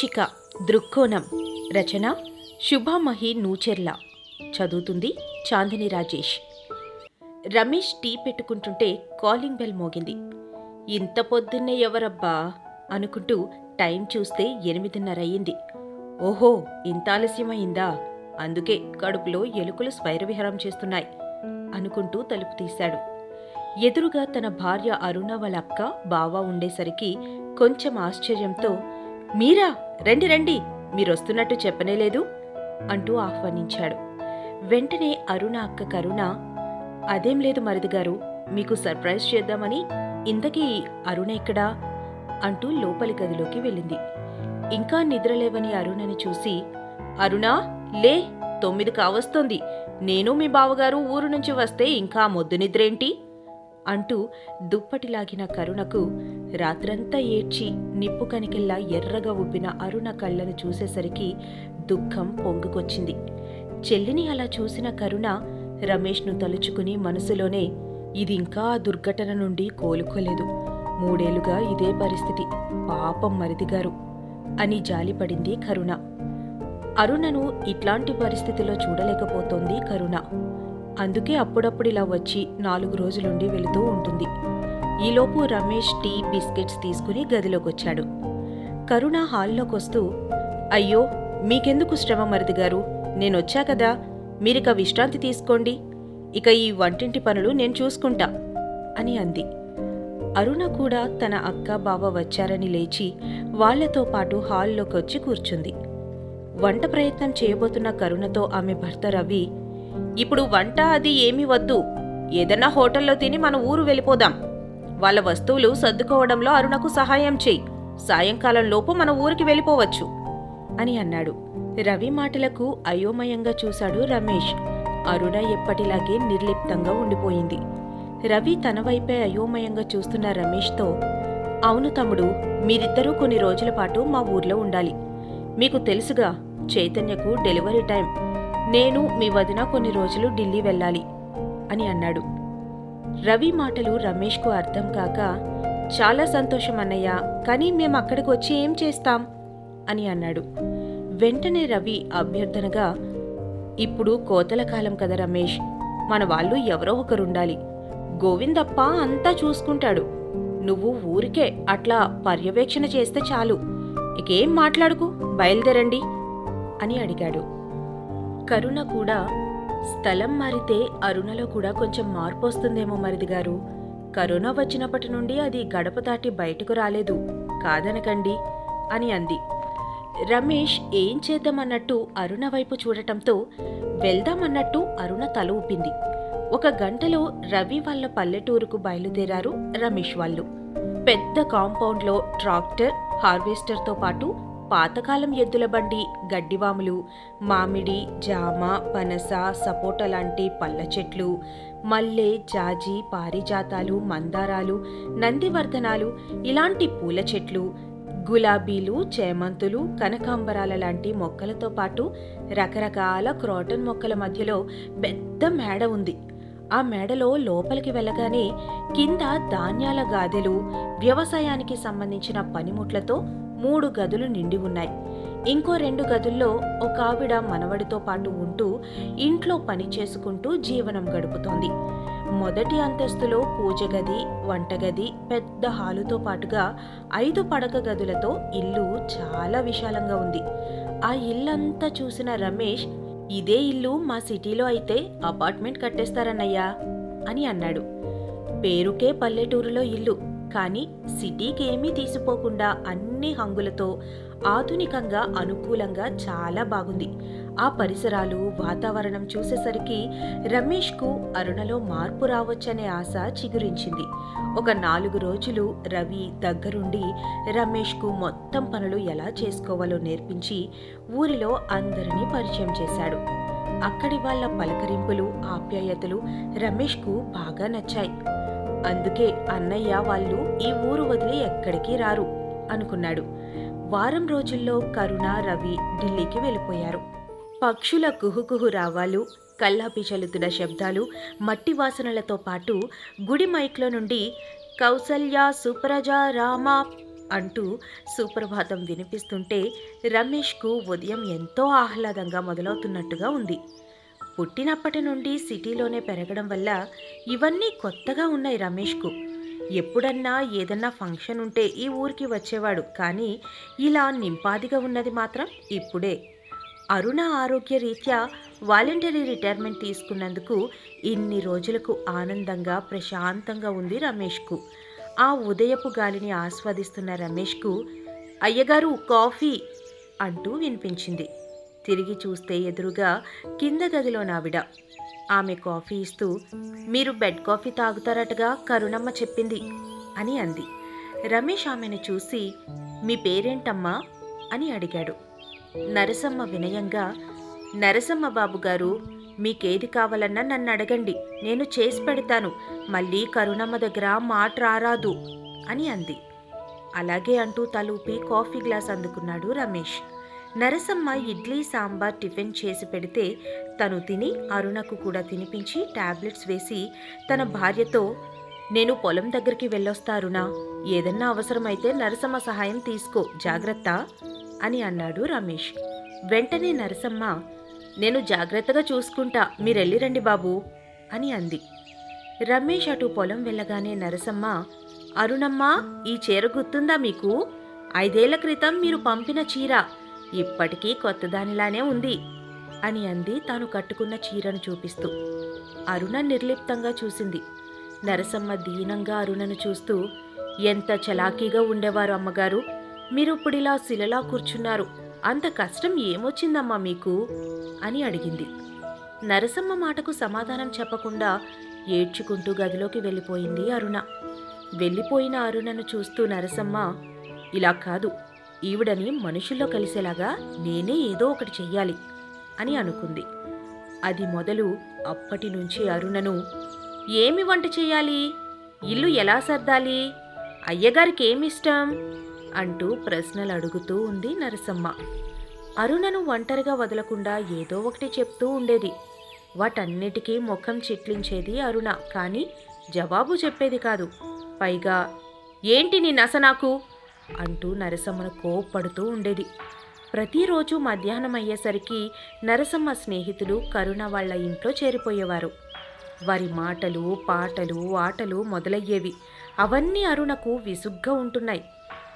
శీర్షిక దృక్కోణం. రచన శుభామహి నూచెర్ల. చదువుతుంది చాందిని రాజేష్. రమేష్ టీ పెట్టుకుంటుంటే కాలింగ్ బెల్ మోగింది. ఇంత పొద్దున్నే ఎవరబ్బా? అనుకుంటూ టైం చూస్తే ఎనిమిదిన్నర అయ్యింది ఓహో ఇంత ఆలస్యమైందా? అందుకే కడుపులో ఎలుకలు స్వైరవిహారం చేస్తున్నాయి అనుకుంటూ తలుపు తీశాడు. ఎదురుగా తన భార్య అరుణ వాళ్ళ అక్క బావ ఉండేసరికి కొంచెం ఆశ్చర్యంతో మీరా? రండి రండి మీరొస్తున్నట్టు చెప్పనేలేదు అంటూ ఆహ్వానించాడు. వెంటనే అరుణ అక్క కరుణ అదేం లేదు మరిది గారు మీకు సర్ప్రైజ్ చేద్దామని ఇంతకీ అరుణ ఎక్కడా? అంటూ లోపలి గదిలోకి వెళ్ళింది. ఇంకా నిద్రలేవని అరుణని చూసి అరుణా లే తొమ్మిది కావస్తోంది. నేను మీ బావగారు ఊరు నుంచి వస్తే ఇంకా మొద్దు నిద్రేంటి? అంటూ దుప్పటిలాగిన కరుణకు రాత్రంతా ఏడ్చి నిప్పు కనికెల్లా ఎర్రగా ఉబ్బిన అరుణ కళ్ళను చూసేసరికి దుఃఖం పొంగుకొచ్చింది. చెల్లిని అలా చూసిన కరుణ రమేష్ను తలుచుకుని మనసులోనే ఇది ఇంకా ఆ దుర్ఘటన నుండి కోలుకోలేదు. మూడేళ్ళుగా ఇదే పరిస్థితి. పాపం మరిదిగారు. అని జాలిపడింది కరుణ. అరుణను ఇట్లాంటి పరిస్థితిలో చూడలేకపోతోంది కరుణ. అందుకే అప్పుడప్పుడు ఇలా వచ్చి నాలుగు రోజులుండి వెళుతూ ఉంటుంది. ఈలోపు రమేష్ టీ బిస్కెట్స్ తీసుకుని గదిలోకి వచ్చాడు కరుణ హాల్లోకి వస్తూ అయ్యో మీకెందుకు శ్రమ మరిది గారు? నేనొచ్చా కదా? మీరిక విశ్రాంతి తీసుకోండి. ఇక ఈ వంటింటి పనులు నేను చూసుకుంటా అని అంది. అరుణ కూడా తన అక్క బావ వచ్చారని లేచి వాళ్ళతో పాటు హాల్లోకి వచ్చి కూర్చుంది. వంట ప్రయత్నం చేయబోతున్న కరుణతో ఆమె భర్త రవి ఇప్పుడు వంట అది ఏమీ వద్దు. ఏదన్నా హోటల్లో తిని మన ఊరు వెళ్ళిపోదాం. వాళ్ళ వస్తువులు సర్దుకోవడంలో అరుణకు సహాయం చెయ్యి సాయంకాలంలోపు మన ఊరికి వెళ్ళిపోవచ్చు. అని అన్నాడు. రవి మాటలకు అయోమయంగా చూశాడు రమేష్. అరుణ ఎప్పటిలాగే నిర్లిప్తంగా ఉండిపోయింది. రవి తన వైపే అయోమయంగా చూస్తున్న రమేష్తో అవును తమ్ముడు మీరిద్దరూ కొన్ని రోజుల పాటు మా ఊర్లో ఉండాలి. మీకు తెలుసుగా చైతన్యకు డెలివరీ టైం. నేను మీ వదిన కొన్ని రోజులు ఢిల్లీ వెళ్ళాలి అని అన్నాడు. రవి మాటలు రమేష్కు అర్థం కాక చాలా సంతోషం అన్నయ్య కానీ మేము అక్కడికి వచ్చి ఏం చేస్తాం? అని అన్నాడు. వెంటనే రవి అభ్యర్థనగా ఇప్పుడు కోతల కాలం కదా రమేష్ మన వాళ్ళు ఎవరో ఒకరుండాలి. గోవిందప్ప అంతా చూసుకుంటాడు. నువ్వు ఊరికే అట్లా పర్యవేక్షణ చేస్తే చాలు. ఇకేం మాట్లాడుకు? బయలుదేరండి అని అడిగాడు. కరుణ కూడా స్థలం మారితే అరుణలో కూడా కొంచెం మార్పు వస్తుందేమో మరిది గారు. కరోనా వచ్చినప్పటి నుండి అది గడప దాటి బయటకు రాలేదు. కాదనకండి అని అంది. రమేష్ ఏం చేద్దామన్నట్టు అరుణ వైపు చూడటంతో వెళ్దామన్నట్టు అరుణ తల ఊపింది. ఒక గంటలో రవి వాళ్ళ పల్లెటూరుకు బయలుదేరారు రమేష్ వాళ్ళు. పెద్ద కాంపౌండ్లో ట్రాక్టర్ హార్వెస్టర్తో పాటు పాతకాలం ఎద్దుల బండి గడ్డివాములు మామిడి జామ పనస సపోటా లాంటి పళ్ళ చెట్లు మల్లె జాజి పారిజాతాలు మందారాలు నందివర్ధనాలు ఇలాంటి పూల చెట్లు గులాబీలు చేమంతులు కనకాంబరాల లాంటి మొక్కలతో పాటు రకరకాల క్రోటన్ మొక్కల మధ్యలో పెద్ద మేడ ఉంది. ఆ మేడలో లోపలికి వెళ్ళగానే కింద ధాన్యాల గాదెలు వ్యవసాయానికి సంబంధించిన పనిముట్లతో మూడు గదులు నిండి ఉన్నాయి. ఇంకో రెండు గదుల్లో ఒక ఆవిడ మనవడితో పాటు ఉంటూ ఇంట్లో పని చేసుకుంటూ జీవనం గడుపుతోంది. మొదటి అంతస్తులో పూజ గది వంటగది పెద్ద హాలుతో పాటుగా ఐదు పడక గదులతో ఇల్లు చాలా విశాలంగా ఉంది. ఆ ఇల్లంతా చూసిన రమేష్ ఇదే ఇల్లు మా సిటీలో అయితే అపార్ట్మెంట్ కట్టేస్తారన్నయ్యా అని అన్నాడు. పేరుకే పల్లెటూరులో ఇల్లు. కానీ సిటీకి ఏమీ తీసిపోకుండా అన్ని హంగులతో ఆధునికంగా అనుకూలంగా చాలా బాగుంది. ఆ పరిసరాలు వాతావరణం చూసేసరికి రమేష్కు అరుణలో మార్పు రావచ్చనే ఆశ చిగురించింది. ఒక నాలుగు రోజులు రవి దగ్గరుండి రమేష్కు మొత్తం పనులు ఎలా చేసుకోవాలో నేర్పించి ఊరిలో అందరినీ పరిచయం చేశాడు. అక్కడి వాళ్ళ పలకరింపులు ఆప్యాయతలు రమేష్కు బాగా నచ్చాయి. అందుకే అన్నయ్య వాళ్ళు ఈ ఊరు వదిలి ఎక్కడికి రారు అనుకున్నాడు. వారం రోజుల్లో కరుణ రవి ఢిల్లీకి వెళ్ళిపోయారు. పక్షుల కుహుకుహు రావాలు కల్లాపి చల్లుతున్న శబ్దాలు మట్టి వాసనలతో పాటు గుడి మైక్లో నుండి కౌసల్య సుప్రజ రామ అంటూ సుప్రభాతం వినిపిస్తుంటే రమేష్కు ఉదయం ఎంతో ఆహ్లాదంగా మొదలవుతున్నట్టుగా ఉంది. పుట్టినప్పటి నుండి సిటీలోనే పెరగడం వల్ల ఇవన్నీ కొత్తగా ఉన్నాయి రమేష్కు. ఎప్పుడన్నా ఏదన్నా ఫంక్షన్ ఉంటే ఈ ఊరికి వచ్చేవాడు కానీ ఇలా నింపాదిగా ఉన్నది మాత్రం ఇప్పుడే. అరుణ ఆరోగ్య రీత్యా వాలంటరీ రిటైర్మెంట్ తీసుకున్నందుకు ఇన్ని రోజులకు ఆనందంగా ప్రశాంతంగా ఉంది రమేష్కు. ఆ ఉదయపు గాలిని ఆస్వాదిస్తున్న రమేష్కు అయ్యగారు కాఫీ అంటూ వినిపించింది. తిరిగి చూస్తే ఎదురుగా కింద గదిలో నావిడ ఆమె కాఫీ ఇస్తూ మీరు బెడ్ కాఫీ తాగుతారటగా కరుణమ్మ చెప్పింది అని అంది. రమేష్ ఆమెను చూసి మీ పేరేంటమ్మా? అని అడిగాడు. నరసమ్మ వినయంగా నరసమ్మ బాబు గారు మీకేది కావాలన్నా నన్ను అడగండి. నేను చేసి పెడతాను. మళ్ళీ కరుణమ్మ దగ్గర మాట రారాదు అని అంది. అలాగే అంటూ తలూపి కాఫీ గ్లాస్ అందుకున్నాడు రమేష్. నరసమ్మ ఇడ్లీ సాంబార్ టిఫిన్ చేసి పెడితే తను తిని అరుణకు కూడా తినిపించి టాబ్లెట్స్ వేసి తన భార్యతో నేను పొలం దగ్గరికి వెళ్ళొస్తారునా ఏదన్నా అవసరమైతే నరసమ్మ సహాయం తీసుకో జాగ్రత్త అని అన్నాడు రమేష్. వెంటనే నరసమ్మ నేను జాగ్రత్తగా చూసుకుంటా మీరెళ్ళిరండి బాబు అని అంది. రమేష్ అటు పొలం వెళ్ళగానే నరసమ్మ అరుణమ్మ ఈ చీర గుర్తుందా మీకు? ఐదేళ్ళ క్రితం మీరు పంపిన చీర ఇప్పటికీ కొత్తదానిలానే ఉంది అని అంది తాను కట్టుకున్న చీరను చూపిస్తూ. అరుణ నిర్లిప్తంగా చూసింది. నరసమ్మ దీనంగా అరుణను చూస్తూ ఎంత చలాకీగా ఉండేవారు అమ్మగారు. మీరు ఇప్పుడిలా శిలలా కూర్చున్నారు. అంత కష్టం ఏమొచ్చిందమ్మా మీకు? అని అడిగింది. నరసమ్మ మాటకు సమాధానం చెప్పకుండా ఏడ్చుకుంటూ గదిలోకి వెళ్ళిపోయింది అరుణ. వెళ్ళిపోయిన అరుణను చూస్తూ నరసమ్మ ఇలా కాదు. ఈవిడని మనుషుల్లో కలిసేలాగా నేనే ఏదో ఒకటి చెయ్యాలి అని అనుకుంది. అది మొదలు అప్పటి నుంచి అరుణను ఏమి వంట చేయాలి ఇల్లు ఎలా సర్దాలి? అయ్యగారికి ఏమిష్టం అంటూ ప్రశ్నలు అడుగుతూ ఉంది నరసమ్మ. అరుణను ఒంటరిగా వదలకుండా ఏదో ఒకటి చెప్తూ ఉండేది. వాటన్నిటికీ ముఖం చిట్లించేది అరుణ కానీ జవాబు చెప్పేది కాదు. పైగా ఏంటి నీ నస నాకు? అంటూ నరసమ్మను కోప్పడుతూ ఉండేది. ప్రతిరోజు మధ్యాహ్నం అయ్యేసరికి నరసమ్మ స్నేహితులు కరుణ వాళ్ళ ఇంట్లో చేరిపోయేవారు. వారి మాటలు పాటలు ఆటలు మొదలయ్యేవి. అవన్నీ అరుణకు విసుగ్గా ఉంటున్నాయి.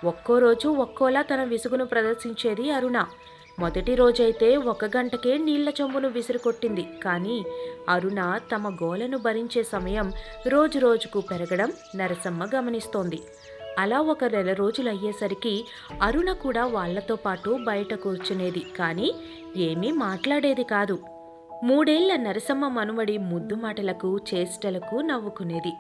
ఒక్కో రోజు ఒక్కోలా తన విసుగును ప్రదర్శించేది అరుణ. మొదటి రోజైతే ఒక గంటకే నీళ్ళ చెంబును విసిరికొట్టింది. కానీ అరుణ తమ గోలను భరించే సమయం రోజు రోజుకు పెరగడం నరసమ్మ గమనిస్తోంది. అలా ఒక నెల రోజులు అయ్యేసరికి అరుణ కూడా వాళ్ళతో పాటు బయట కూర్చునేది. కానీ ఏమీ మాట్లాడేది కాదు. మూడేళ్ళ నరసమ్మ మనుమడి ముద్దు మాటలకు చేష్టలకు నవ్వుకునేది.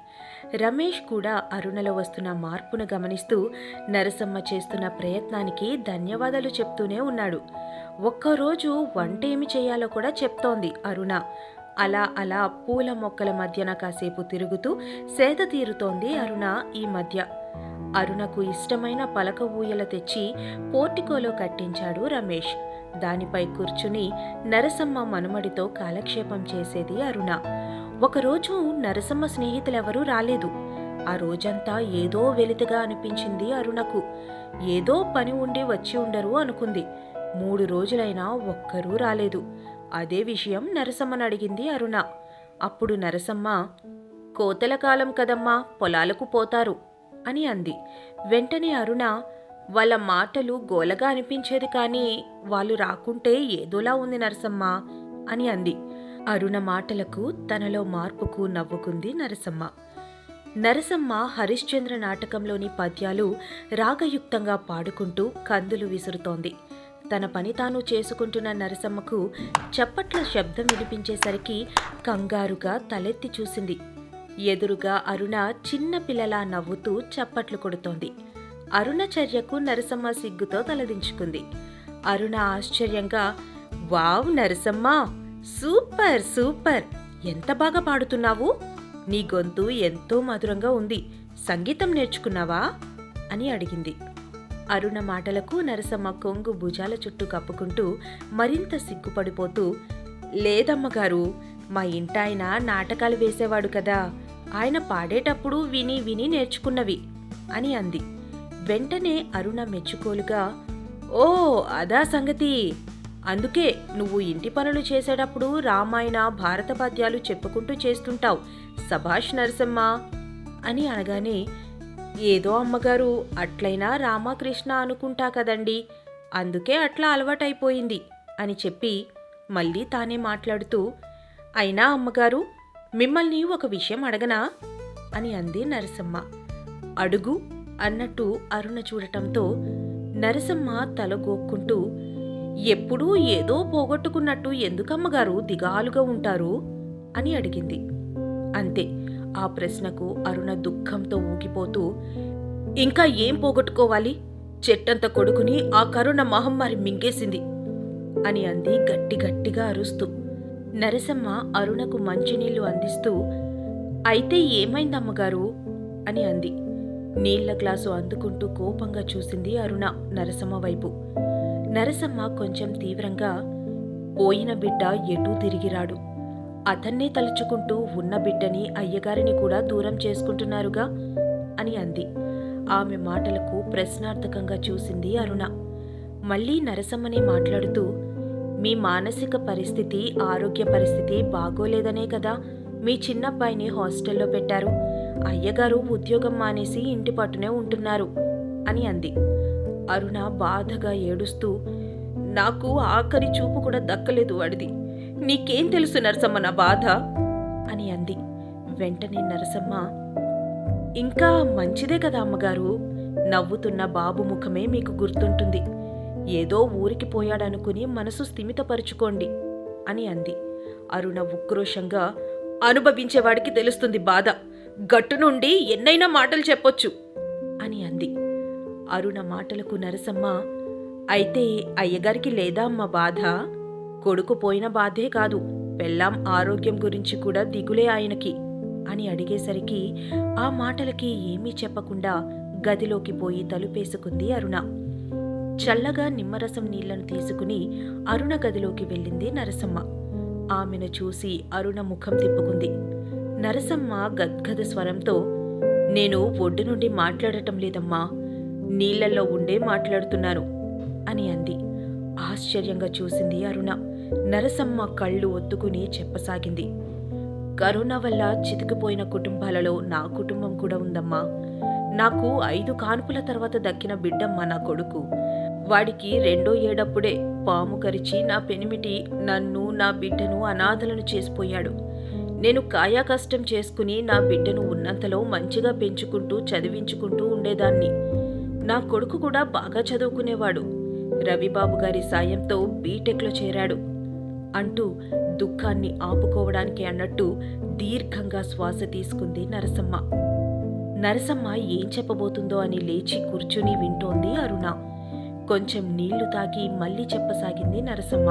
రమేష్ కూడా అరుణలో వస్తున్న మార్పును గమనిస్తూ నరసమ్మ చేస్తున్న ప్రయత్నానికి ధన్యవాదాలు చెప్తూనే ఉన్నాడు. ఒక్కరోజు వంట ఏమి చేయాలో కూడా చెప్తోంది అరుణ. అలా అలా పూల మొక్కల మధ్యన కాసేపు తిరుగుతూ సేద తీరుతోంది అరుణ ఈ మధ్య. అరుణకు ఇష్టమైన పలక ఊయల తెచ్చి పోర్టికోలో కట్టించాడు రమేష్. దానిపై కూర్చుని నరసమ్మ మనుమడితో కాలక్షేపం చేసేది అరుణ. ఒకరోజు నరసమ్మ స్నేహితులెవరూ రాలేదు. ఆ రోజంతా ఏదో వెలితిగా అనిపించింది అరుణకు. ఏదో పని ఉండి వచ్చి ఉండరు అనుకుంది. మూడు రోజులైనా ఒక్కరూ రాలేదు. అదే విషయం నరసమ్మను అడిగింది అరుణ. అప్పుడు నరసమ్మ కోతల కాలం కదమ్మా పొలాలకు పోతారు. అని అంది. వెంటనే అరుణ వాళ్ళ మాటలు గోలగా అనిపించేది కానీ వాళ్ళు రాకుంటే ఏదోలా ఉంది నరసమ్మ అని అంది. అరుణ మాటలకు తనలో మార్పుకు నవ్వుకుంది నరసమ్మ. నరసమ్మ హరిశ్చంద్ర నాటకంలోని పద్యాలు రాగయుక్తంగా పాడుకుంటూ కందులు విసురుతోంది. తన పని తాను చేసుకుంటున్న నరసమ్మకు చప్పట్ల శబ్దం వినిపించేసరికి కంగారుగా తలెత్తి చూసింది. ఎదురుగా అరుణ చిన్న పిల్లలా నవ్వుతూ చప్పట్లు కొడుతోంది. అరుణ చర్యకు నరసమ్మ సిగ్గుతో తలదించుకుంది. అరుణ ఆశ్చర్యంగా వావ్ నరసమ్మ! Super super! ఎంత బాగా పాడుతున్నావు? నీ గొంతు ఎంతో మధురంగా ఉంది. సంగీతం నేర్చుకున్నావా? అని అడిగింది. అరుణ మాటలకు నరసమ్మ కొంగు భుజాల చుట్టూ కప్పుకుంటూ మరింత సిగ్గుపడిపోతూ లేదమ్మగారు మా ఇంటాయన నాటకాలు వేసేవాడు కదా. ఆయన పాడేటప్పుడు విని విని నేర్చుకున్నవి అని అంది. వెంటనే అరుణ మెచ్చుకోలుగా ఓ అదా సంగతి. అందుకే నువ్వు ఇంటి పనులు చేసేటప్పుడు రామాయణ భారత పద్యాలు చెప్పుకుంటూ చేస్తుంటావు సభాష్ నరసమ్మ అని అనగానే ఏదో అమ్మగారు అట్లయినా రామకృష్ణ అనుకుంటా కదండి. అందుకే అట్లా అలవాటైపోయింది అని చెప్పి మళ్ళీ తానే మాట్లాడుతూ అయినా అమ్మగారు మిమ్మల్ని ఒక విషయం అడగనా? అని అంది నరసమ్మ. అడుగు అన్నట్టు అరుణ చూడటంతో నరసమ్మ తలగోక్కుంటూ ఎప్పుడూ ఏదో పోగొట్టుకున్నట్టు ఎందుకమ్మగారు దిగాలుగా ఉంటారు? అని అడిగింది. అంతే ఆ ప్రశ్నకు అరుణ దుఃఖంతో ఊగిపోతూ ఇంకా ఏం పోగొట్టుకోవాలి? చెట్టంత కొడుకుని ఆ కరుణ మహమ్మారి మింగేసింది అని అంది గట్టి గట్టిగా అరుస్తూ. నరసమ్మ అరుణకు మంచినీళ్ళు అందిస్తూ అయితే ఏమైందమ్మగారు? అని అంది. నీళ్ళ గ్లాసు అందుకుంటూ కోపంగా చూసింది అరుణ నరసమ్మ వైపు. నరసమ్మ కొంచెం తీవ్రంగా పోయిన బిడ్డ ఎటూ తిరిగిరాడు అతన్నే తలుచుకుంటూ ఉన్న బిడ్డని అయ్యగారిని కూడా దూరం చేసుకుంటున్నారుగా? అని అంది. ఆమె మాటలకు ప్రశ్నార్థకంగా చూసింది అరుణ. మళ్ళీ నరసమ్మని మాట్లాడుతూ మీ మానసిక పరిస్థితి ఆరోగ్య పరిస్థితి బాగోలేదనే కదా మీ చిన్నబ్బాయిని హాస్టల్లో పెట్టారు. అయ్యగారు ఉద్యోగం మానేసి ఇంటి పట్టునే ఉంటున్నారు అని అంది. అరుణ బాధగా ఏడుస్తూ నాకు ఆఖరి చూపు కూడా దక్కలేదు వాడిది. నీకేం తెలుసు నరసమ్మ నా బాధ? అని అంది. వెంటనే నరసమ్మ ఇంకా మంచిదే కదా అమ్మగారు. నవ్వుతున్న బాబు ముఖమే మీకు గుర్తుంటుంది. ఏదో ఊరికి పోయాడనుకుని మనసు స్థిమితపరుచుకోండి అని అంది. అరుణ ఉక్రోషంగా అనుభవించేవాడికి తెలుస్తుంది బాధ. గట్టు నుండి ఎన్నైనా మాటలు చెప్పొచ్చు అని అంది. అరుణ మాటలకు నరసమ్మ అయితే అయ్యగారికి లేదా అమ్మ బాధ? కొడుకు పోయిన బాధే కాదు పెళ్ళాం ఆరోగ్యం గురించి కూడా దిగులే ఆయనకి అని అడిగేసరికి ఆ మాటలకి ఏమీ చెప్పకుండా గదిలోకి పోయి తలుపేసుకుంది అరుణ. చల్లగా నిమ్మరసం నీళ్ళను తీసుకుని అరుణ గదిలోకి వెళ్ళింది నరసమ్మ. ఆమెను చూసి అరుణ ముఖం తిప్పుకుంది. నరసమ్మ గద్గద స్వరంతో నేను ఒడ్డు నుండి మాట్లాడటం లేదమ్మా. నీళ్ళలో ఉండే మాట్లాడుతున్నాను అని అంది. ఆశ్చర్యంగా చూసింది అరుణ. నరసమ్మ కళ్ళు ఒత్తుకుని చెప్పసాగింది. కరోనా వల్ల చితికిపోయిన కుటుంబాలలో నా కుటుంబం కూడా ఉందమ్మా. నాకు ఐదు కాన్పుల తర్వాత దక్కిన బిడ్డమ్మ నా కొడుకు. వాడికి రెండో ఏడప్పుడే పాము కరిచి నా పెనిమిటి నన్ను నా బిడ్డను అనాథలను చేసిపోయాడు. నేను కాయా కష్టం చేసుకుని నా బిడ్డను ఉన్నంతలో మంచిగా పెంచుకుంటూ చదివించుకుంటూ ఉండేదాన్ని. నా కొడుకు కూడా బాగా చదువుకునేవాడు. రవిబాబు గారి సాయంతో బీటెక్లో చేరాడు అంటూ దుఃఖాన్ని ఆపుకోవడానికి అన్నట్టు దీర్ఘంగా శ్వాస తీసుకుంది నరసమ్మ. నరసమ్మ ఏం చెప్పబోతుందో అని లేచి కూర్చుని వింటోంది అరుణ. కొంచెం నీళ్ళు తాగి మళ్ళీ చెప్పసాగింది నరసమ్మ.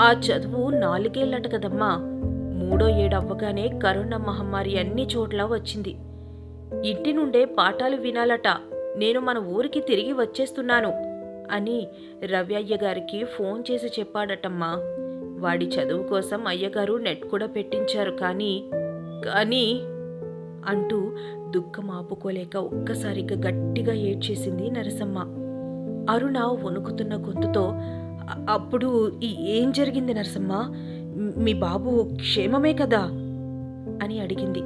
ఆ చదువు నాలుగేళ్ళట కదమ్మా. మూడో ఏడవ్వగానే కరోనా మహమ్మారి అన్ని చోట్ల వచ్చింది. ఇంటి నుండే పాఠాలు వినాలట. నేను మన ఊరికి తిరిగి వచ్చేస్తున్నాను అని రవి గారికి ఫోన్ చేసి చెప్పాడటమ్మా. వాడి చదువు కోసం అయ్యగారు నెట్ కూడా పెట్టించారు కానీ కానీ అంటూ దుఃఖం ఆపుకోలేక ఒక్కసారిగా గట్టిగా ఏడ్చేసింది నరసమ్మ. అరుణ వణుకుతున్న గొంతుతో అప్పుడు ఏం జరిగింది నరసమ్మ? మీ బాబు క్షేమమే కదా? అని అడిగింది.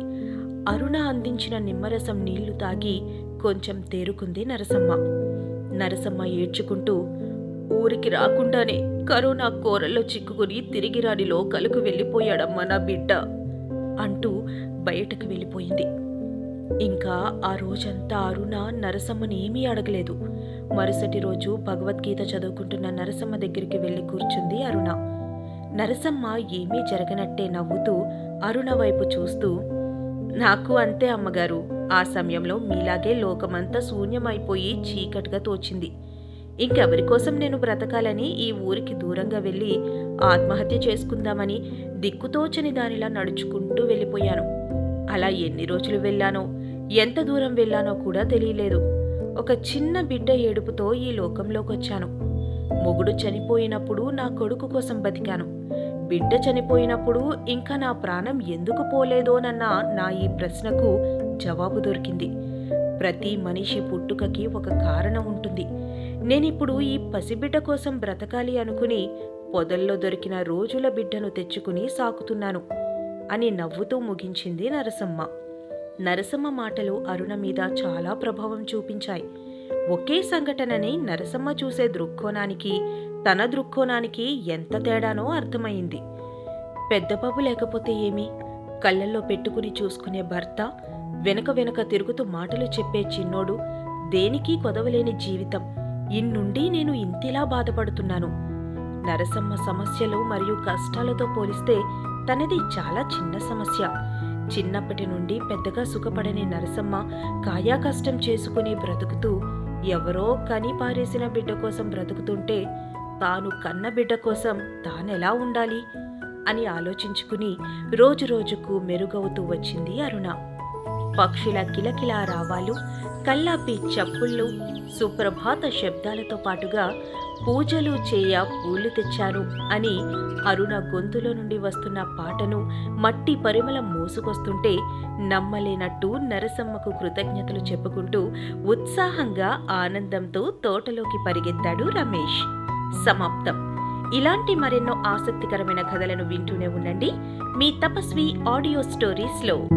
అరుణ అందించిన నిమ్మరసం నీళ్ళు తాగి కొంచెం తేరుకుంది నరసమ్మ. నరసమ్మ ఏడ్చుకుంటూ ఊరికి రాకుండానే కరోనా కోరల్లో చిక్కుకుని తిరిగి రాని లోకలకు వెళ్ళిపోయాడమ్మా నా బిడ్డ అంటూ బయటకు వెళ్ళిపోయింది. ఇంకా ఆ రోజంతా అరుణ నరసమ్మని ఏమీ అడగలేదు. మరుసటి రోజు భగవద్గీత చదువుకుంటున్న నరసమ్మ దగ్గరికి వెళ్ళి కూర్చుంది అరుణ. నరసమ్మ ఏమీ జరగనట్టే నవ్వుతూ అరుణ వైపు చూస్తూ నాకు అంతే అమ్మగారు. ఆ సమయంలో మీలాగే లోకమంతా శూన్యమైపోయి చీకటిగా తోచింది. ఇంకెవరి కోసం నేను బ్రతకాలని ఈ ఊరికి దూరంగా వెళ్ళి ఆత్మహత్య చేసుకుందామని దిక్కుతోచని దానిలా నడుచుకుంటూ వెళ్ళిపోయాను. అలా ఎన్ని రోజులు వెళ్ళానో ఎంత దూరం వెళ్ళానో కూడా తెలియలేదు. ఒక చిన్న బిడ్డ ఏడుపుతో ఈ లోకంలోకి వచ్చాను మొగుడు చనిపోయినప్పుడు నా కొడుకు కోసం బతికాను. బిడ్డ చనిపోయినప్పుడు ఇంకా నా ప్రాణం ఎందుకు పోలేదోనన్న నా ఈ ప్రశ్నకు జవాబు దొరికింది. ప్రతి మనిషి పుట్టుకకి ఒక కారణం ఉంటుంది. నేనిప్పుడు ఈ పసిబిడ్డ కోసం బ్రతకాలి అనుకుని పొదల్లో దొరికిన రోజుల బిడ్డను తెచ్చుకుని సాకుతున్నాను అని నవ్వుతూ ముగించింది నరసమ్మ. నరసమ్మ మాటలు అరుణ మీద చాలా ప్రభావం చూపించాయి. ఒకే సంఘటనని నరసమ్మ చూసే దృక్కోణానికి తన దృక్కోణానికి ఎంత తేడానో అర్థమైంది. పెద్దబాబు లేకపోతే ఏమి? కళ్ళల్లో పెట్టుకుని చూసుకునే భర్త వెనక వెనక తిరుగుతూ మాటలు చెప్పే చిన్నోడు దేనికి కొదవలేని జీవితం. ఇన్నుండి నేను ఇంతిలా బాధపడుతున్నాను. నరసమ్మ సమస్యలు మరియు కష్టాలతో పోలిస్తే తనది చాలా చిన్న సమస్య. చిన్నప్పటి నుండి పెద్దగా సుఖపడని నరసమ్మ కాయా కష్టం చేసుకుని బ్రతుకుతూ ఎవరో కని పారేసిన బిడ్డ కోసం బ్రతుకుతుంటే తాను కన్న బిడ్డ కోసం తానెలా ఉండాలి? అని ఆలోచించుకుని రోజురోజుకు మెరుగవుతూ వచ్చింది అరుణ. పక్షుల కిలకిలా రావాలు కల్లాపి చప్పుళ్ళు సుప్రభాత శబ్దాలతో పాటుగా పూజలు చేయ పూలు తెచ్చాను అని అరుణ గొంతులో నుండి వస్తున్న పాటను మట్టి పరిమళం మోసుకొస్తుంటే నమ్మలేనట్టు నరసమ్మకు కృతజ్ఞతలు చెప్పుకుంటూ ఉత్సాహంగా ఆనందంతో తోటలోకి పరిగెత్తాడు రమేష్. సమాప్తం. ఇలాంటి మరెన్నో ఆసక్తికరమైన కథలను వింటూనే ఉండండి. మీ తపస్వి ఆడియో స్టోరీస్లో.